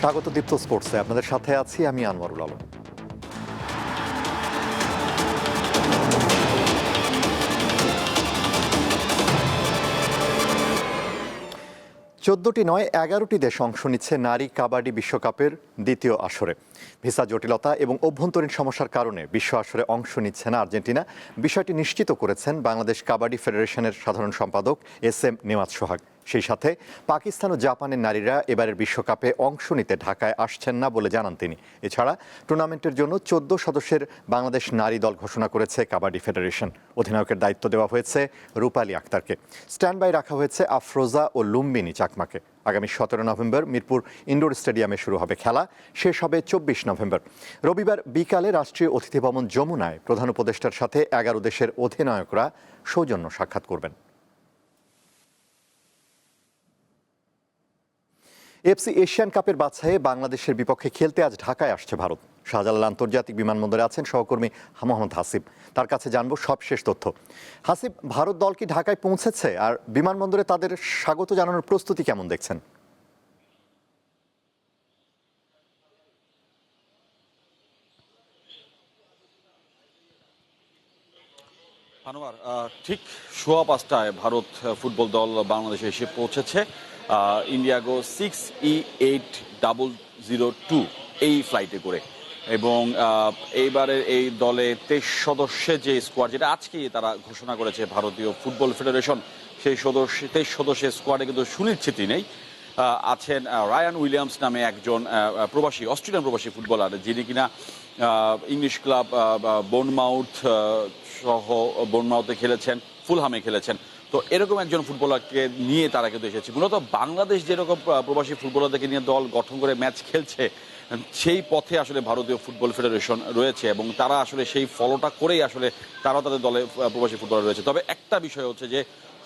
স্বাগত দীপ্ত স্পোর্টসে। আপনাদের সাথে আছি আমি আনোয়ারুল আলম। চোদ্দটি নয়, এগারোটি দেশ অংশ নিচ্ছে নারী কাবাডি বিশ্বকাপের দ্বিতীয় আসরে। ভিসা জটিলতা এবং অভ্যন্তরীণ সমস্যার কারণে বিশ্ব আসরে অংশ নিচ্ছে না আর্জেন্টিনা। বিষয়টি নিশ্চিত করেছেন বাংলাদেশ কাবাডি ফেডারেশনের সাধারণ সম্পাদক এস এম নেওয়াজ সোহাগ। সেই সাথে পাকিস্তান ও জাপানের নারীরা এবারের বিশ্বকাপে অংশ নিতে ঢাকায় আসছেন না বলে জানান তিনি। এছাড়া টুর্নামেন্টের জন্য চোদ্দ সদস্যের বাংলাদেশ নারী দল ঘোষণা করেছে কাবাডি ফেডারেশন। অধিনায়কের দায়িত্ব দেওয়া হয়েছে রূপালী আক্তারকে। স্ট্যান্ড বাই রাখা হয়েছে আফরোজা ও লুম্বিনী চাকমাকে। আগামী সতেরো নভেম্বর মিরপুর ইনডোর স্টেডিয়ামে শুরু হবে খেলা। শেষ হবে চব্বিশ নভেম্বর। রবিবার বিকালে রাষ্ট্রীয় অতিথি ভবন যমুনায় প্রধান উপদেষ্টার সাথে এগারো দেশের অধিনায়করা সৌজন্য সাক্ষাৎ করবেন। এফসি এশিয়ান কাপের বাছাইয়ে বাংলাদেশের বিপক্ষে খেলতে আজ ঢাকায় আসছে ভারত। শাহজালাল আন্তর্জাতিক বিমানবন্দরে আছেন সহকর্মী মোহাম্মদ হাসিব। তার কাছে জানব সবশেষ তথ্য। হাসিব, ভারত দল কি ঢাকায় পৌঁছেছে? আর বিমানবন্দরে তাদের স্বাগত জানানোর প্রস্তুতি কেমন দেখছেন? আনোয়ার ঠিক সোয়া পাঁচটায় ভারত ফুটবল দল বাংলাদেশে এসে পৌঁছেছে। IndiGo six E eight double zero two এই ফ্লাইটে করে। এবং এইবারের এই দলে তেইশ সদস্যের যে স্কোয়াড যেটা আজকেই তারা ঘোষণা করেছে ভারতীয় ফুটবল ফেডারেশন, সেই সদস্য, তেইশ সদস্যের স্কোয়াডে কিন্তু সুনীল ছেত্রী নেই আছেন রায়ান উইলিয়ামস নামে একজন প্রবাসী, অস্ট্রেলিয়ান প্রবাসী ফুটবলার, যিনি কিনা ইংলিশ ক্লাব বোনমাউথ সহ বোনমাউথে খেলেছেন ফুলহামে খেলেছেন। তো এরকম একজন ফুটবলারকে নিয়ে তারা কিন্তু এসেছে। মূলত বাংলাদেশ যেরকম প্রবাসী ফুটবলারদেরকে নিয়ে দল গঠন করে ম্যাচ খেলছে, সেই পথে আসলে ভারতীয় ফুটবল ফেডারেশন রয়েছে এবং তারা আসলে সেই ফলোটা করেই আসলে তারা তাদের দলে প্রবাসী ফুটবলার রয়েছে। তবে একটা বিষয় হচ্ছে যে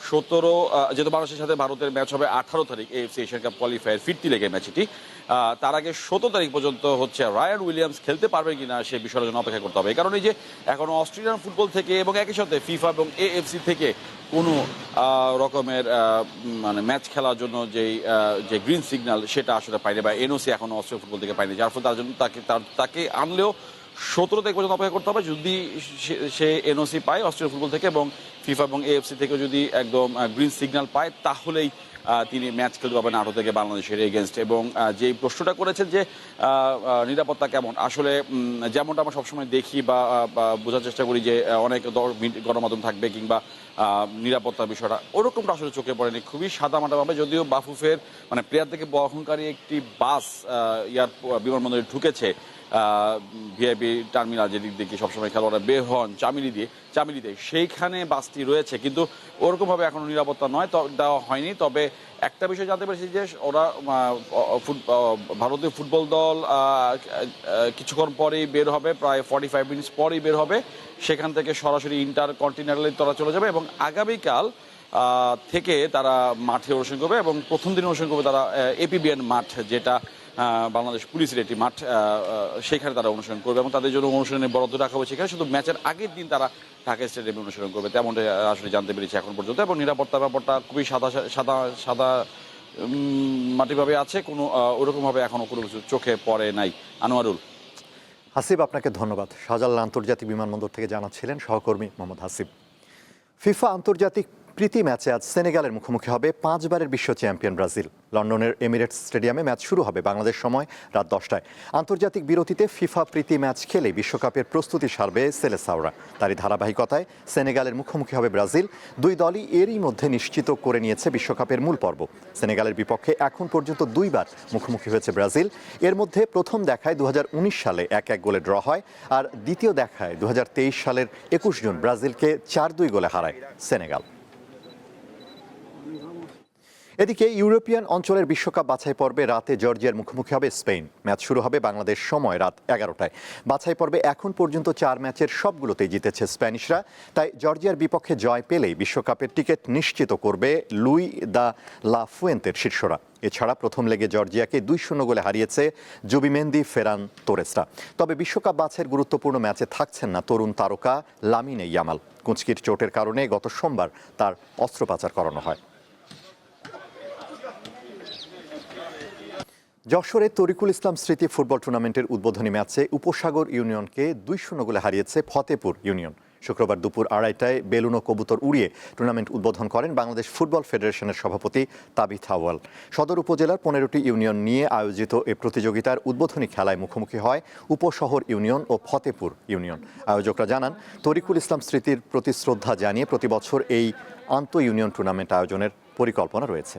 সতেরো যেহেতু বাংলাদেশের সাথে ভারতের ম্যাচ হবে আঠারো তারিখ এফসি এশিয়ান কাপ কোয়ালিফায়ার ফিরতি লেগে ম্যাচটি তার আগে সতেরো তারিখ পর্যন্ত হচ্ছে রায়ান উইলিয়ামস খেলতে পারবে কিনা সে বিষয়ের জন্য অপেক্ষা করতে হবে। এই কারণে যে এখন অস্ট্রেলিয়ান ফুটবল থেকে এবং একই সাথে ফিফা এবং এএফসি থেকে কোনো রকমের মানে ম্যাচ খেলার জন্য যেই যে গ্রিন সিগন্যাল সেটা আসলে পায়নি বা এনওসি এখন অস্ট্রেলিয়ান ফুটবল থেকে পায়নি। যার ফলে তার জন্য তাকে তাকে আনলেও সতেরো তারিখ পর্যন্ত অপেক্ষা করতে হবে। যদি সে- এনওসি পায় অস্ট্রেলিয়ান ফুটবল থেকে এবং ফিফা এবং এএফসি থেকে যদি একদম গ্রিন সিগন্যাল পায় তাহলেই তিনি ম্যাচ খেলতে পারবেন আঠারো থেকে বাংলাদেশের এগেনস্ট এবং যে প্রশ্নটা করেছেন যে নিরাপত্তা কেমন আসলে যেমনটা আমরা সবসময় দেখি বা বোঝার চেষ্টা করি যে অনেক গণমাধ্যম থাকবে কিংবা আহ, নিরাপত্তার বিষয়টা ওরকমটা আসলে চোখে পড়েনি। খুবই সাদা মাটাভাবে যদিও বাফুফের মানে প্লেয়ার থেকে বহনকারী একটি বাস ইয়ার বিমানবন্দরে ঢুকেছে। ভিআইপি টার্মিনাল যেদিক থেকে সবসময় খেলোয়াড়রা বের হন, চামিলি দিয়ে চামিলিতে সেইখানে বাসটি রয়েছে, কিন্তু ওরকমভাবে এখনও নিরাপত্তা নয় দেওয়া হয়নি। তবে একটা বিষয় জানতে পেরেছি যে ওরা ভারতীয় ফুটবল দল কিছুক্ষণ পরেই বের হবে, প্রায় ফর্টি ফাইভ মিনিটস পরেই বের হবে। সেখান থেকে সরাসরি ইন্টার কন্টিনেন্টালে তারা চলে যাবে এবং আগামীকাল থেকে তারা মাঠে অনুশীলন করবে এবং প্রথম দিন অনুশীলন করবে তারা এপিবিএন মাঠ, যেটা বাংলাদেশ পুলিশের একটি মাঠ সেখানে তারা অনুশীলন করবে এবং তাদের জন্য অনুশীলনের বরাদ্দ রাখা হবে সেখানে শুধু ম্যাচের আগের দিন তারা ঢাকা স্টেডিয়ামে অনুশীলন করবে। তেমনটা আসলে জানতে পেরেছি এখন পর্যন্ত এবং নিরাপত্তা ব্যাপারটা খুবই সাদা সাদা সাদা মাটিভাবে আছে। কোনো ওরকমভাবে এখনও কোনো কিছু চোখে পড়ে নাই। আনোয়ারুল। হাসিব, আপনাকে ধন্যবাদ। শাহজালাল আন্তর্জাতিক বিমানবন্দর থেকে জানাচ্ছিলেন সহকর্মী মোহাম্মদ হাসিব। ফিফা আন্তর্জাতিক প্রীতি ম্যাচে আজ সেনেগালের মুখোমুখি হবে পাঁচবারের বিশ্ব চ্যাম্পিয়ন ব্রাজিল। লন্ডনের এমিরেটস স্টেডিয়ামে ম্যাচ শুরু হবে বাংলাদেশ সময় রাত দশটায়। আন্তর্জাতিক বিরতিতে ফিফা প্রীতি ম্যাচ খেলে বিশ্বকাপের প্রস্তুতি সারবে সেলেসাওরা। তারই ধারাবাহিকতায় সেনেগালের মুখোমুখি হবে ব্রাজিল। দুই দলই এরই মধ্যে নিশ্চিত করে নিয়েছে বিশ্বকাপের মূল পর্ব। সেনেগালের বিপক্ষে এখন পর্যন্ত দুইবার মুখোমুখি হয়েছে ব্রাজিল। এর মধ্যে প্রথম দেখায় দু হাজার উনিশ সালে এক এক গোলে ড্র হয় আর দ্বিতীয় দেখায় দু হাজার তেইশ সালের একুশ জুন ব্রাজিলকে চার দুই গোলে হারায় সেনেগাল। এদিকে ইউরোপিয়ান অঞ্চলের বিশ্বকাপ বাছাই পর্বে রাতে জর্জিয়ার মুখোমুখি হবে স্পেন। ম্যাচ শুরু হবে বাংলাদেশ সময় রাত এগারোটায়। বাছাই পর্বে এখন পর্যন্ত চার ম্যাচের সবগুলোতেই জিতেছে স্প্যানিশরা। তাই জর্জিয়ার বিপক্ষে জয় পেলেই বিশ্বকাপের টিকিট নিশ্চিত করবে লুই দা লা ফুয়েন্তের শীর্ষরা এছাড়া প্রথম লেগে জর্জিয়াকে দুই শূন্য গোলে হারিয়েছে জুবিমেন্দি ফেরান তোরেসরা। তবে বিশ্বকাপ বাছের গুরুত্বপূর্ণ ম্যাচে থাকছেন না তরুণ তারকা লামিনে ইয়ামাল। কুঁচকির চোটের কারণে গত সোমবার তার অস্ত্রোপচার করানো হয়। যশোরে তরিকুল ইসলাম স্মৃতি ফুটবল টুর্নামেন্টের উদ্বোধনী ম্যাচে উপসাগর ইউনিয়নকে দুই শূন্য গোলে হারিয়েছে ফতেপুর ইউনিয়ন। শুক্রবার দুপুর আড়াইটায় বেলুনো কবুতর উড়িয়ে টুর্নামেন্ট উদ্বোধন করেন বাংলাদেশ ফুটবল ফেডারেশনের সভাপতি তাবিথ আওয়াল সদর উপজেলার পনেরোটি ইউনিয়ন নিয়ে আয়োজিত এ প্রতিযোগিতার উদ্বোধনী খেলায় মুখোমুখি হয় উপশহর ইউনিয়ন ও ফতেপুর ইউনিয়ন। আয়োজকরা জানান, তরিকুল ইসলাম স্মৃতির প্রতি শ্রদ্ধা জানিয়ে প্রতি বছর এই আন্ত ইউনিয়ন টুর্নামেন্ট আয়োজনের পরিকল্পনা রয়েছে।